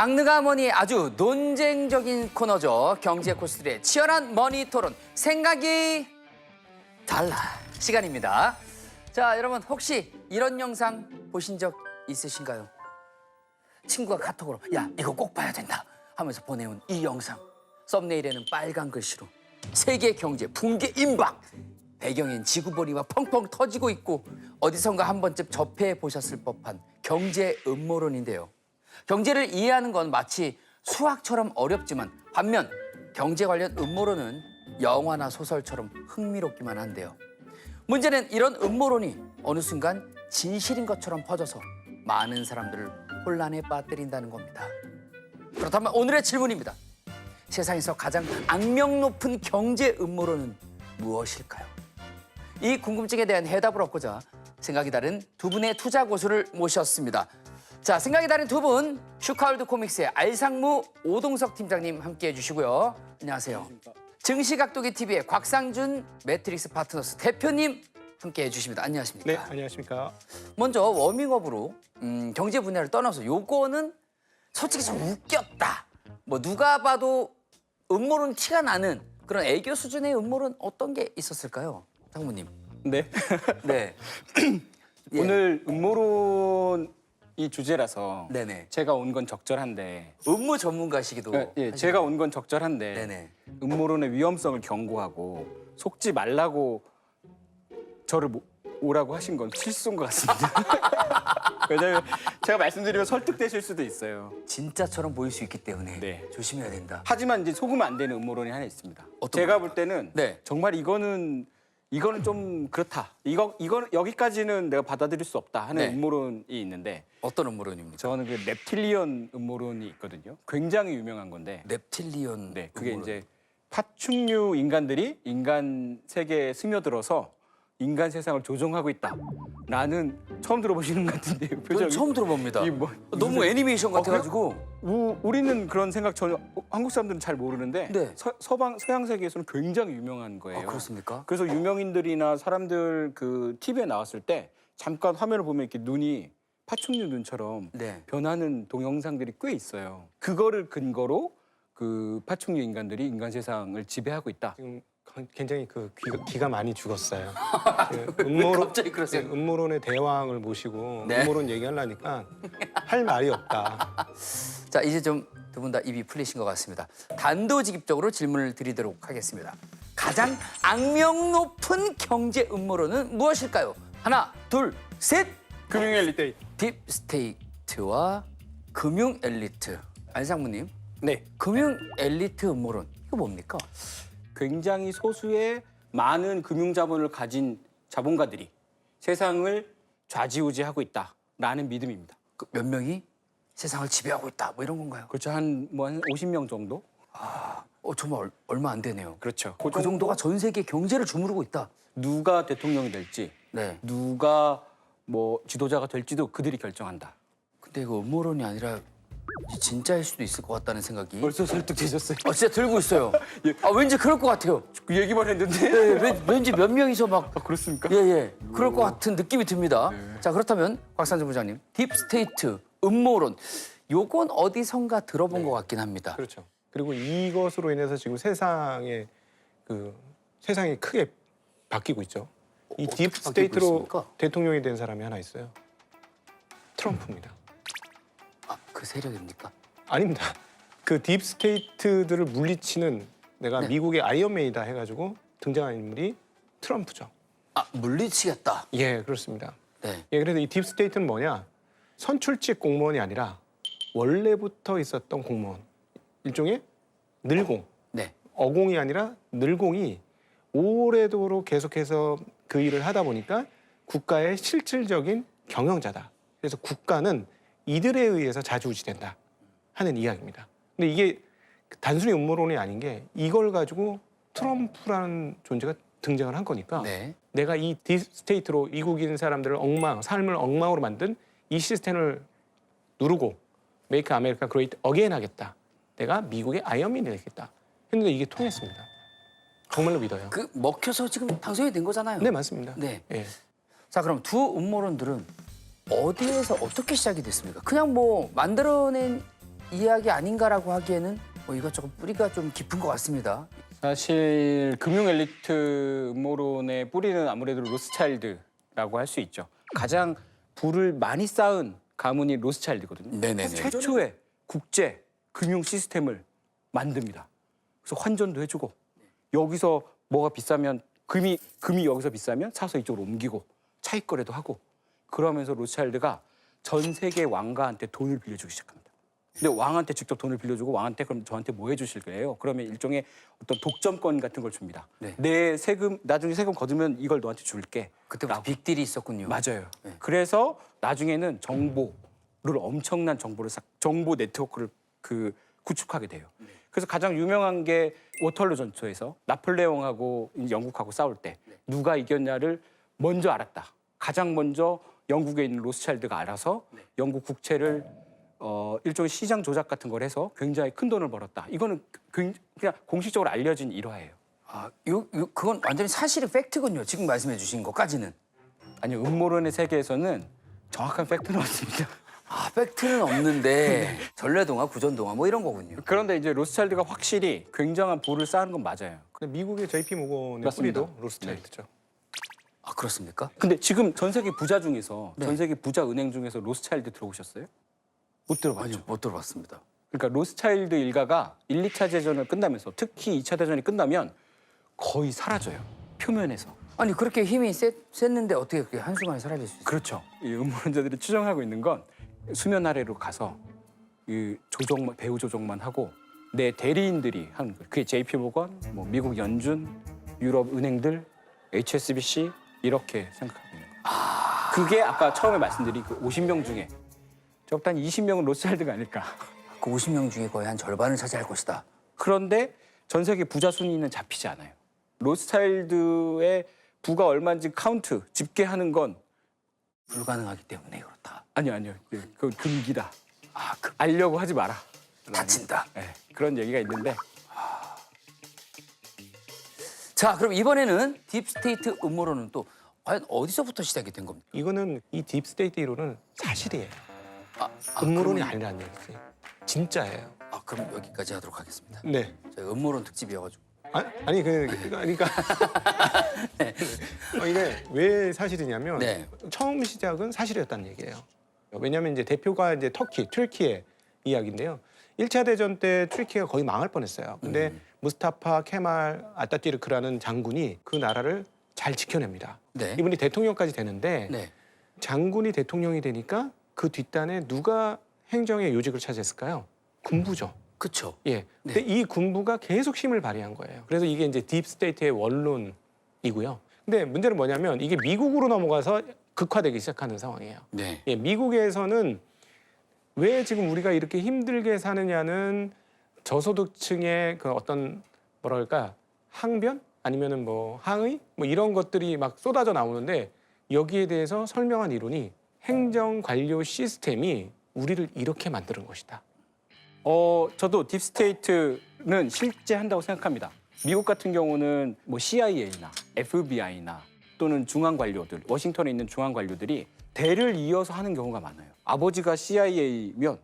장르가 뭐니 아주 논쟁적인 코너죠. 경제 코스들의 치열한 머니 토론 생각이 달라 시간입니다. 자 여러분 혹시 이런 영상 보신 적 있으신가요? 친구가 카톡으로 야 이거 꼭 봐야 된다 하면서 보내온 이 영상 썸네일에는 빨간 글씨로 세계 경제 붕괴 임박 배경엔 지구본이와 펑펑 터지고 있고 어디선가 한 번쯤 접해 보셨을 법한 경제 음모론인데요. 경제를 이해하는 건 마치 수학처럼 어렵지만 반면 경제 관련 음모론은 영화나 소설처럼 흥미롭기만 한데요. 문제는 이런 음모론이 어느 순간 진실인 것처럼 퍼져서 많은 사람들을 혼란에 빠뜨린다는 겁니다. 그렇다면 오늘의 질문입니다. 세상에서 가장 악명 높은 경제 음모론은 무엇일까요? 이 궁금증에 대한 해답을 얻고자 생각이 다른 두 분의 투자 고수를 모셨습니다. 자, 생각이 다른 두 분, 슈카월드 코믹스의 알상무 오동석 팀장님 함께 해주시고요. 안녕하세요. 증시각도기 TV의 곽상준 매트릭스 파트너스 대표님 함께 해주십니다. 안녕하십니까? 네, 안녕하십니까. 먼저 워밍업으로 음, 경제 분야를 떠나서 요거는 솔직히 좀 웃겼다. 뭐 누가 봐도 음모론 티가 나는 그런 애교 수준의 음모론 어떤 게 있었을까요, 장모님? 네. 네. 예. 오늘 음모론 이 주제라서 네네. 제가 온 건 적절한데 음모 전문가시기도. 예, 예. 제가 온 건 적절한데 네네. 음모론의 위험성을 경고하고 속지 말라고 저를 모- 오라고 하신 건 실수인 것 같습니다. 왜냐하면 제가 말씀드리면 설득되실 수도 있어요. 진짜처럼 보일 수 있기 때문에 네. 조심해야 된다. 하지만 이제 속으면 안 되는 음모론이 하나 있습니다. 어떤 제가? 볼 때는 네. 정말 이거는 이거는 좀 그렇다. 이거 이거 여기까지는 내가 받아들일 수 없다 하는 네. 음모론이 있는데 어떤 음모론입니까? 저는 그 넵틸리언 음모론이 있거든요. 굉장히 유명한 건데, 넵틸리온. 네, 그게 음모론. 이제 파충류 인간들이 인간 세계에 스며들어서 인간 세상을 조종하고 있다 라는 처음 들어보시는 것 같은데요. 표정이. 처음 들어봅니다. 이 뭐- 너무 무슨- 애니메이션 어? 같아가지고. 우, 우리는 그런 생각 전혀 어, 한국 사람들은 잘 모르는데 네. 서, 서방 서양 세계에서는 굉장히 유명한 거예요. 아, 그렇습니까? 그래서 유명인들이나 사람들 그 TV에 나왔을 때 잠깐 화면을 보면 이렇게 눈이 파충류 눈처럼 네. 변하는 동영상들이 꽤 있어요. 그거를 근거로 그 파충류 인간들이 인간 세상을 지배하고 있다. 지금 굉장히 그 귀가, 기가 많이 죽었어요. 그 음모론, 갑자기 그러세요? 네, 음모론의 대왕을 모시고 네. 음모론 얘기하려니까 할 말이 없다. 자 이제 좀 두 분 다 입이 풀리신 것 같습니다. 단도직입적으로 질문을 드리도록 하겠습니다. 가장 악명 높은 경제 음모론은 무엇일까요? 하나, 둘, 셋. 금융 엘리트. 딥스테이트와 금융 엘리트. 안상무님, 네. 금융 엘리트 음모론 이거 뭡니까? 굉장히 소수의 많은 금융 자본을 가진 자본가들이 세상을 좌지우지하고 있다라는 믿음입니다. 그 몇 명이 세상을 지배하고 있다. 뭐 이런 건가요? 그렇죠. 한 뭐 한 50명 정도? 어 정말 얼- 얼마 안 되네요. 그렇죠. 그 정도가 전 세계 경제를 주무르고 있다. 누가 대통령이 될지, 네. 누가 뭐 지도자가 될지도 그들이 결정한다. 근데 이거 음모론이 아니라 진짜일 수도 있을 것 같다는 생각이 벌써 설득되셨어요? 아, 진짜 들고 있어요. 예. 아, 왠지 그럴 것 같아요. 그 얘기만 했는데. 예, 왠, 왠지 몇 명이서 막 아, 그렇습니까? 예, 예. 그럴 것 같은 느낌이 듭니다. 네. 자, 그렇다면 곽상준 부장님, 딥스테이트, 음모론. 요건 어디선가 들어본 것 같긴 합니다. 그렇죠. 그리고 이것으로 인해서 지금 세상에 그 세상이 크게 바뀌고 있죠. 이 어떻게 딥 바뀌고 스테이트로 있습니까? 대통령이 된 사람이 하나 있어요. 트럼프입니다. 세력입니까? 아닙니다. 그 딥 스테이트들을 물리치는 내가 네. 미국의 아이언맨이다 해가지고 등장한 인물이 트럼프죠. 아, 물리치겠다. 예, 그렇습니다. 네. 예, 그래서 이 딥스테이트는 뭐냐? 선출직 공무원이 아니라 원래부터 있었던 공무원. 일종의 늘공, 네. 어공이 아니라 늘공이 오래도록 계속해서 그 일을 하다 보니까 국가의 실질적인 경영자다. 그래서 국가는 이들에 의해서 자주우지된다 하는 이야기입니다. 근데 이게 단순히 음모론이 아닌 게 이걸 가지고 트럼프라는 존재가 등장을 한 거니까 네. 내가 이 디스테이트로 이국인 사람들을 엉망, 삶을 엉망으로 만든 이 시스템을 누르고 메이크 아메리카 그레이트 어게인 하겠다. 내가 미국의 아이언맨이 되겠다. 했는데 이게 통했습니다. 정말로 믿어요. 그 먹혀서 지금 당선이 된 거잖아요. 네, 맞습니다. 네. 예. 자, 그럼 두 음모론들은 어디에서 어떻게 시작이 됐습니까? 그냥 뭐 만들어낸 이야기 아닌가라고 하기에는 뭐 이것저것 뿌리가 좀 깊은 것 같습니다. 사실 금융 엘리트 음모론의 뿌리는 아무래도 로스차일드라고 할 수 있죠. 가장 부를 많이 쌓은 가문이 로스차일드거든요. 네네네. 최초의 국제 금융 시스템을 만듭니다. 그래서 환전도 해주고 여기서 뭐가 비싸면 금이 금이 여기서 비싸면 사서 이쪽으로 옮기고 차익 거래도 하고 그러면서 로스차일드가 전 세계 왕가한테 돈을 빌려주기 시작합니다. 근데 왕한테 직접 돈을 빌려주고 왕한테 그럼 저한테 뭐 해주실 거예요? 그러면 일종의 어떤 독점권 같은 걸 줍니다. 네. 내 세금 나중에 세금 거두면 이걸 너한테 줄게. 그때부터 빅딜이 있었군요. 맞아요. 네. 그래서 나중에는 정보를 엄청난 정보를 쌓, 정보 네트워크를 그 구축하게 돼요. 그래서 가장 유명한 게 워털루 전투에서 나폴레옹하고 영국하고 싸울 때 누가 이겼냐를 먼저 알았다. 가장 먼저 영국에 있는 로스차일드가 알아서 영국 국채를 어, 일종의 시장 조작 같은 걸 해서 굉장히 큰 돈을 벌었다. 이거는 굉- 그냥 공식적으로 알려진 일화예요. 아, 요, 요 그건 완전히 사실이 팩트군요. 지금 말씀해 주신 것까지는. 아니요, 음모론의 세계에서는 정확한 팩트는 없습니다. 아, 팩트는 없는데 전래동화, 구전동화 뭐 이런 거군요. 그런데 이제 로스차일드가 확실히 굉장한 부를 쌓은 건 맞아요. 근데 미국의 JP 모건의 맞습니다. 뿌리도 로스차일드죠. 아, 그렇습니까? 근데 지금 전 세계 부자 중에서 네. 전 세계 부자 은행 중에서 로스차일드 들어보셨어요? 못 들어봤죠. 아니요, 못 들어봤습니다. 그러니까 로스차일드 일가가 1, 2차 대전을 끝나면서 특히 2차 대전이 끝나면 거의 사라져요. 표면에서. 아니 그렇게 힘이 셌, 셌는데 어떻게 그렇게 한순간에 사라질 수 있어요? 그렇죠. 이 음모론자들이 추정하고 있는 건 수면 아래로 가서 이 조종만 배우 조종만 하고 내 대리인들이 하는 거예요. 그게 JP 모건, 뭐 미국 연준, 유럽 은행들, HSBC 이렇게 생각하고 있는 거예요. 그게 아까 처음에 말씀드린 그 50명 중에 적당 20명은 로스차일드가 아닐까. 그 50명 중에 거의 한 절반을 차지할 것이다. 그런데 전 세계 부자 순위는 잡히지 않아요. 로스차일드의 부가 얼마인지 카운트 집계하는 건 불가능하기 때문에 그렇다. 아니요 아니요 그 금기다. 아, 그 알려고 하지 마라. 다친다. 네, 그런 얘기가 있는데 자, 그럼 이번에는 딥스테이트 음모론은 또 과연 어디서부터 시작이 된 겁니까? 이거는 이 딥스테이트 이론은 사실이에요. 아, 아, 음모론이 그러면- 아니라는 얘기지. 진짜예요. 아, 그럼 여기까지 하도록 하겠습니다. 네. 저희 음모론 특집이어가지고. 아, 아니 그 그러니까 어, 이게 왜 사실이냐면 네. 처음 시작은 사실이었다는 얘기예요. 왜냐하면 이제 대표가 이제 터키, 튀르키의 이야기인데요. 1차 대전 때 튀르키가 거의 망할 뻔했어요. 근데 음. 무스타파 케말 아따티르크라는 장군이 그 나라를 잘 지켜냅니다. 네. 이분이 대통령까지 되는데 네. 장군이 대통령이 되니까 그 뒷단에 누가 행정의 요직을 차지했을까요? 군부죠. 그쵸. 예. 근데 이 군부가 계속 힘을 발휘한 거예요. 그래서 이게 이제 딥스테이트의 원론이고요. 근데 문제는 뭐냐면 이게 미국으로 넘어가서 극화되기 시작하는 상황이에요. 네. 예, 미국에서는 왜 지금 우리가 이렇게 힘들게 사느냐는 저소득층의 그 어떤 뭐랄까 항변 아니면은 뭐 항의 뭐 이런 것들이 막 쏟아져 나오는데 여기에 대해서 설명한 이론이 행정 관료 시스템이 우리를 이렇게 만드는 것이다. 어 저도 딥스테이트는 실제 한다고 생각합니다. 미국 같은 경우는 뭐 CIA나 FBI나 또는 중앙 관료들 워싱턴에 있는 중앙 관료들이 대를 이어서 하는 경우가 많아요. 아버지가 CIA면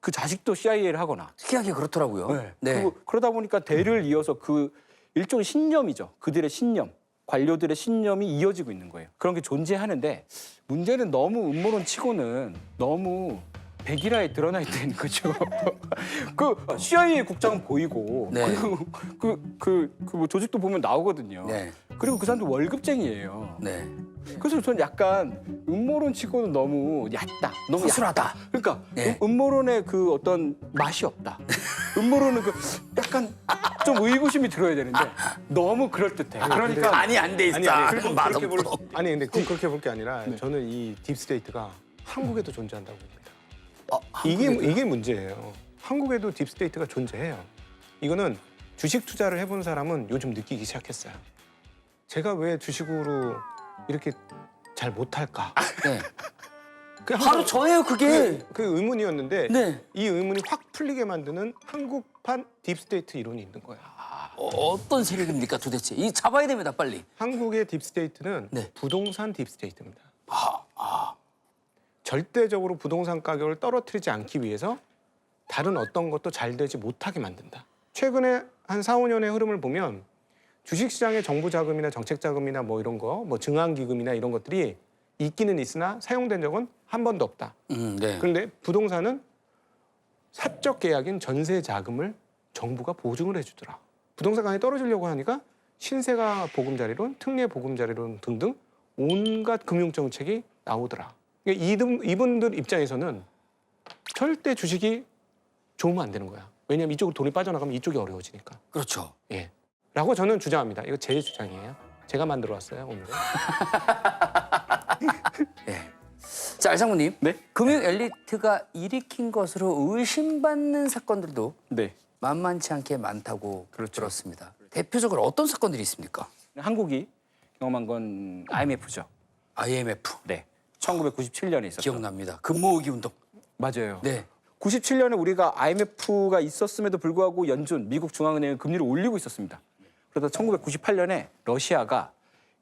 그 자식도 CIA를 하거나 특이하게 그렇더라고요. 네. 그리고 그러다 보니까 대를 이어서 그 일종의 신념이죠. 그들의 신념, 관료들의 신념이 이어지고 있는 거예요. 그런 게 존재하는데 문제는 너무 음모론 치고는 너무 백일화에 드러나 있다는 거죠. 그 CIA 국장은 보이고 네. 그리고 그그 그뭐 조직도 보면 나오거든요. 네. 그리고 그 사람들 월급쟁이에요. 네. 그래서 저는 약간 음모론 치고는 너무 얕다. 너무 얕다. 허술하다. 그러니까 네. 음, 모론의그 어떤 맛이 없다. 음모론은 그 약간 좀 의구심이 들어야 되는데 너무 그럴 듯해. 그러니까 아니 안 돼 있어. 아니, 아니, 맛없고. 볼, 아니 근데 그, 그렇게 볼 게 아니라 저는 이 딥스테이트가 한국에도 존재한다고 봅니다. 어, 이게? 이게 문제예요. 한국에도 딥스테이트가 존재해요. 이거는 주식 투자를 해본 사람은 요즘 느끼기 시작했어요. 제가 왜 주식으로 이렇게 잘 못할까? 네. 그 바로 저예요 그게. 그 의문이었는데 네. 이 의문이 확 풀리게 만드는 한국판 딥스테이트 이론이 있는 거예요. 어, 어떤 세력입니까 도대체? 이 잡아야 됩니다 빨리. 한국의 딥스테이트는 네. 부동산 딥스테이트입니다. 절대적으로 부동산 가격을 떨어뜨리지 않기 위해서 다른 어떤 것도 잘 되지 못하게 만든다. 최근에 한 4, 5년의 흐름을 보면 주식시장의 정부 자금이나 정책 자금이나 뭐 이런 거, 뭐 증환기금이나 이런 것들이 있기는 있으나 사용된 적은 한 번도 없다. 음, 네. 그런데 부동산은 사적 계약인 전세 자금을 정부가 보증을 해주더라. 부동산 가격이 떨어지려고 하니까 신세가 보금자리론, 특례 보금자리론 등등 온갖 금융 정책이 나오더라. 그러니까 이분- 이분들 입장에서는 절대 주식이 좋으면 안 되는 거야. 왜냐하면 이쪽으로 돈이 빠져나가면 이쪽이 어려워지니까. 그렇죠. 예. 라고 저는 주장합니다. 이거 제 주장이에요. 제가 만들어 왔어요 오늘. 예. 자, 알상무님. 네? 금융 엘리트가 일으킨 것으로 의심받는 사건들도 네. 만만치 않게 많다고 그렇죠. 들었습니다. 대표적으로 어떤 사건들이 있습니까? 한국이 경험한 건 IMF죠. IMF 네. 1997년에 있었죠. 기억납니다. 금모으기 운동. 맞아요. 네. 97년에 우리가 IMF가 있었음에도 불구하고 연준 미국 중앙은행은 금리를 올리고 있었습니다. 그러다 1998년에 러시아가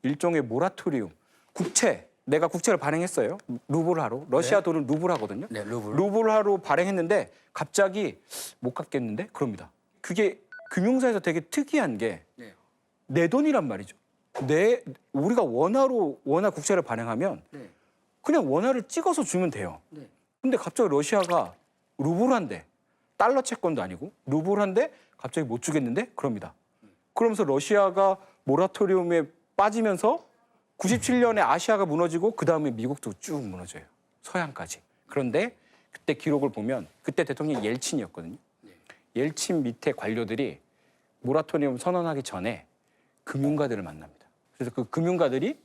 일종의 모라토리움 국채 내가 국채를 발행했어요. 루블화로 러시아 돈은 루블하거든요. 네, 루블. 루블화로 발행했는데 갑자기 못 갚겠는데 그럽니다. 그게 금융사에서 되게 특이한 게내 네. 돈이란 말이죠. 내 우리가 원화로 원화 국채를 발행하면 네. 그냥 원화를 찍어서 주면 돼요. 네. 근데 갑자기 러시아가 루블한데 달러 채권도 아니고 루블한데 갑자기 못 주겠는데 그럽니다. 그러면서 러시아가 모라토리움에 빠지면서 97년에 아시아가 무너지고 그 다음에 미국도 쭉 무너져요. 서양까지. 그런데 그때 기록을 보면 그때 대통령이 옐친이었거든요. 옐친 밑에 관료들이 모라토리움 선언하기 전에 금융가들을 만납니다. 그래서 그 금융가들이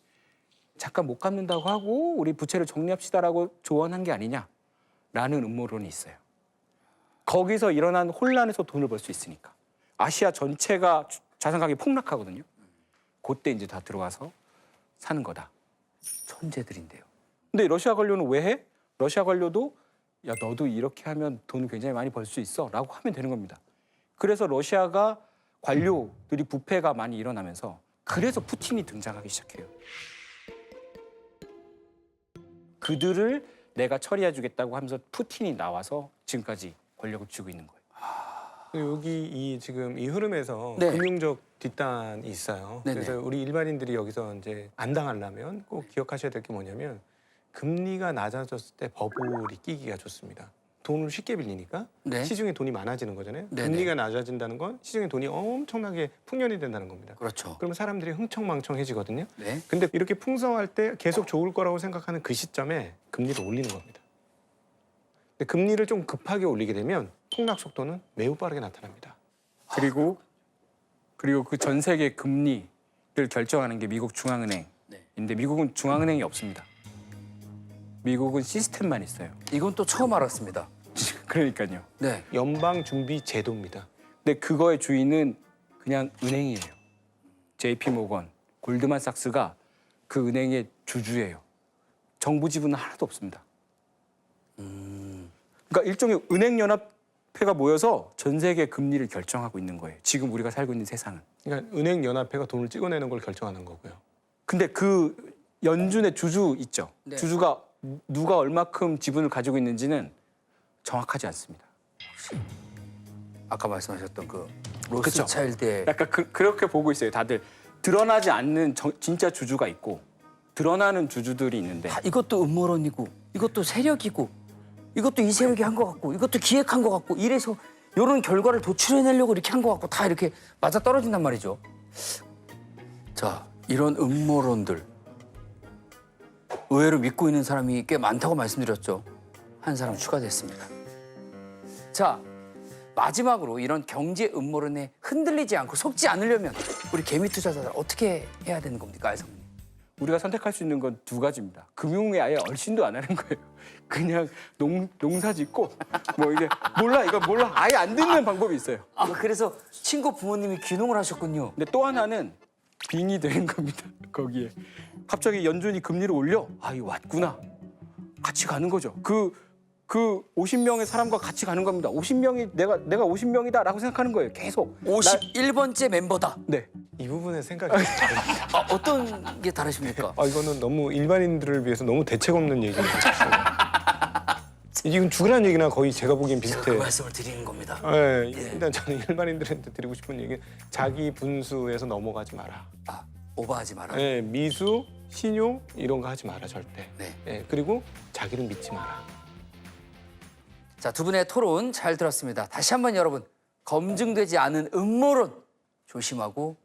잠깐 못 갚는다고 하고 우리 부채를 정리합시다라고 조언한 게 아니냐라는 음모론이 있어요. 거기서 일어난 혼란에서 돈을 벌 수 있으니까 아시아 전체가 주- 자산 가격이 폭락하거든요. 그때 이제 다 들어와서 사는 거다. 천재들인데요. 근데 러시아 관료는 왜 해? 러시아 관료도 야 너도 이렇게 하면 돈 굉장히 많이 벌 수 있어라고 하면 되는 겁니다. 그래서 러시아가 관료들이 부패가 많이 일어나면서 그래서 푸틴이 등장하기 시작해요. 그들을 내가 처리해 주겠다고 하면서 푸틴이 나와서 지금까지 권력을 쥐고 있는 거예요. 여기 이 지금 이 흐름에서 네. 금융적 뒷단이 있어요. 네네. 그래서 우리 일반인들이 여기서 이제 안 당하려면 꼭 기억하셔야 될 게 뭐냐면 금리가 낮아졌을 때 버블이 끼기가 좋습니다. 돈을 쉽게 빌리니까 네. 시중에 돈이 많아지는 거잖아요. 네네. 금리가 낮아진다는 건 시중에 돈이 엄청나게 풍년이 된다는 겁니다. 그렇죠. 그러면 사람들이 흥청망청해지거든요. 네. 근데 이렇게 풍성할 때 계속 좋을 거라고 생각하는 그 시점에 금리를 올리는 겁니다. 근데 금리를 좀 급하게 올리게 되면 폭락 속도는 매우 빠르게 나타납니다. 그리고 그리고 그 전 세계 금리를 결정하는 게 미국 중앙은행인데 네. 미국은 중앙은행이 없습니다. 미국은 시스템만 있어요. 이건 또 처음 알았습니다. 그러니까요. 네. 연방 준비 제도입니다. 근데 그거의 주인은 그냥 은행이에요. JP 모건, 골드만삭스가 그 은행의 주주예요. 정부 지분은 하나도 없습니다. 그러니까 일종의 은행 연합회가 모여서 전 세계 금리를 결정하고 있는 거예요. 지금 우리가 살고 있는 세상은. 그러니까 은행 연합회가 돈을 찍어내는 걸 결정하는 거고요. 근데 그 연준의 주주 있죠. 네. 주주가 누가 얼마큼 지분을 가지고 있는지는 정확하지 않습니다. 아까 말씀하셨던 그 그쵸. 로스차일드의 약간 그, 그렇게 보고 있어요. 다들 드러나지 않는 정- 진짜 주주가 있고 드러나는 주주들이 있는데 다 이것도 음모론이고 이것도 세력이고 이것도 이 세력이 한 것 같고 이것도 기획한 것 같고 이래서 이런 결과를 도출해내려고 이렇게 한 것 같고 다 이렇게 맞아 떨어진단 말이죠. 자 이런 음모론들 의외로 믿고 있는 사람이 꽤 많다고 말씀드렸죠. 한 사람 추가됐습니다. 자 마지막으로 이런 경제 음모론에 흔들리지 않고 속지 않으려면 우리 개미 투자자들 어떻게 해야 되는 겁니까, 알성님? 우리가 선택할 수 있는 건 두 가지입니다. 금융에 아예 얼씬도 안 하는 거예요. 그냥 농, 농사 짓고 뭐 이게 몰라 이거 몰라 아예 안 듣는 방법이 있어요. 아 그래서 친구 부모님이 귀농을 하셨군요. 근데 또 하나는 빙이 되는 겁니다. 거기에 갑자기 연준이 금리를 올려 아 이거 왔구나 같이 가는 거죠. 그 그 50명의 사람과 같이 가는 겁니다. 50명이 내가 내가 50명이다라고 생각하는 거예요. 계속. 나- 51번째 mem버다. 네. 이 부분에 생각이 다릅니다. 아, 어떤 게 다르십니까? 아, 이거는 너무 일반인들을 위해서 너무 대책 없는 같아요. 이건 죽으라는 얘기나 거의 제가 보기엔 제가 그 비슷해요. 말씀을 드리는 겁니다. 예, 일단 저는 일반인들한테 드리고 싶은 얘기 자기 분수에서 넘어가지 마라. 아, 오버하지 마라. 예, 미수, 신용 이런 거 하지 마라 절대. 네. 예, 그리고 자기를 믿지 마라. 자, 두 분의 토론 잘 들었습니다. 다시 한번 여러분, 검증되지 않은 음모론 조심하고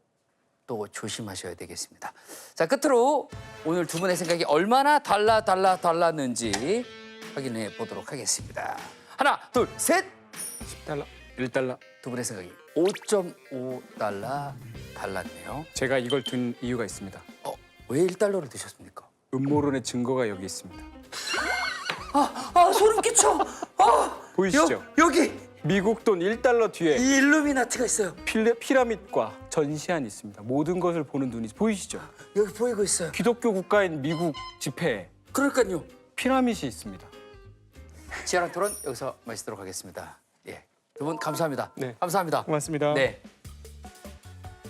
또 조심하셔야 되겠습니다. 자, 끝으로 오늘 두 분의 생각이 얼마나 달라 달라 달랐는지 확인해 보도록 하겠습니다. 하나, 둘, 셋. 10달러. 1달러. 두 분의 생각이 5.5달러 달랐네요. 제가 이걸 둔 이유가 있습니다. 어, 왜 1달러를 드셨습니까? 음모론의 증거가 여기 있습니다. 아, 소름 끼쳐. 아, 보이시죠? 여, 여기 미국 돈 1달러 뒤에 이 일루미나티가 있어요. 필레, 피라밋과 전시안이 있습니다. 모든 것을 보는 눈이 보이시죠? 여기 보이고 있어요. 기독교 국가인 미국 집회에 그러니까요. 피라밋이 있습니다. 치열한 토론 여기서 마치도록 하겠습니다. 예, 두 분 감사합니다. 네. 감사합니다. 고맙습니다. 네.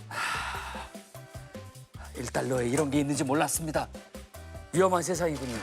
하, 1달러에 이런 게 있는지 몰랐습니다. 위험한 세상이군요.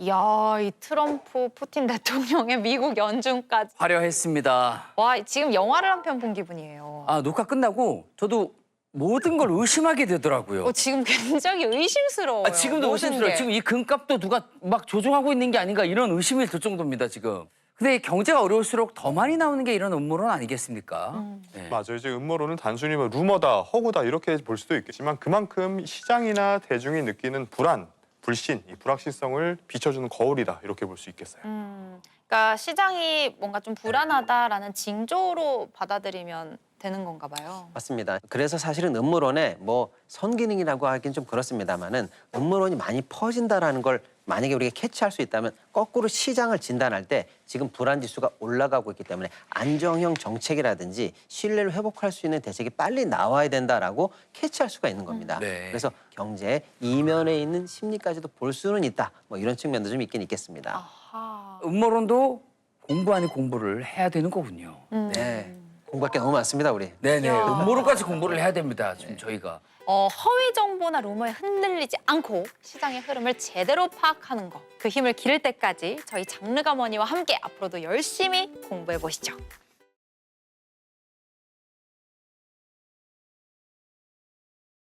이야, 이 트럼프 푸틴 대통령의 미국 연중까지. 화려했습니다. 와, 지금 영화를 한 편 본 기분이에요. 아, 녹화 끝나고 저도 모든 걸 의심하게 되더라고요. 어, 지금 굉장히 의심스러워요. 아, 지금도 모든 의심스러워요. 게. 지금 이 금값도 누가 막 조종하고 있는 게 아닌가 이런 의심이 들 정도입니다, 지금. 근데 경제가 어려울수록 더 많이 나오는 게 이런 음모론 아니겠습니까? 네. 맞아요. 이제 음모론은 단순히 뭐 루머다, 허구다 이렇게 볼 수도 있겠지만 그만큼 시장이나 대중이 느끼는 불안, 불신, 이 불확실성을 비춰주는 거울이다 이렇게 볼 수 있겠어요. 음, 그러니까 시장이 뭔가 좀 불안하다라는 징조로 받아들이면 되는 건가 봐요. 맞습니다. 그래서 사실은 음모론에 뭐 선기능이라고 하긴 좀 그렇습니다만은 음모론이 많이 퍼진다라는 걸 만약에 우리가 캐치할 수 있다면 거꾸로 시장을 진단할 때 지금 불안 지수가 올라가고 있기 때문에 안정형 정책이라든지 신뢰를 회복할 수 있는 대책이 빨리 나와야 된다라고 캐치할 수가 있는 겁니다. 네. 그래서 경제 이면에 있는 심리까지도 볼 수는 있다. 뭐 이런 측면도 좀 있긴 있겠습니다. 아하. 음모론도 공부 아닌 공부를 해야 되는 거군요. 음. 네. 공부할 게 너무 많습니다, 우리. 네네. 음모론까지 공부를 해야 됩니다. 지금 저희가. 어, 허위 정보나 루머에 흔들리지 않고 시장의 흐름을 제대로 파악하는 거. 그 힘을 기를 때까지 저희 장르가 머니와 함께 앞으로도 열심히 공부해 보시죠.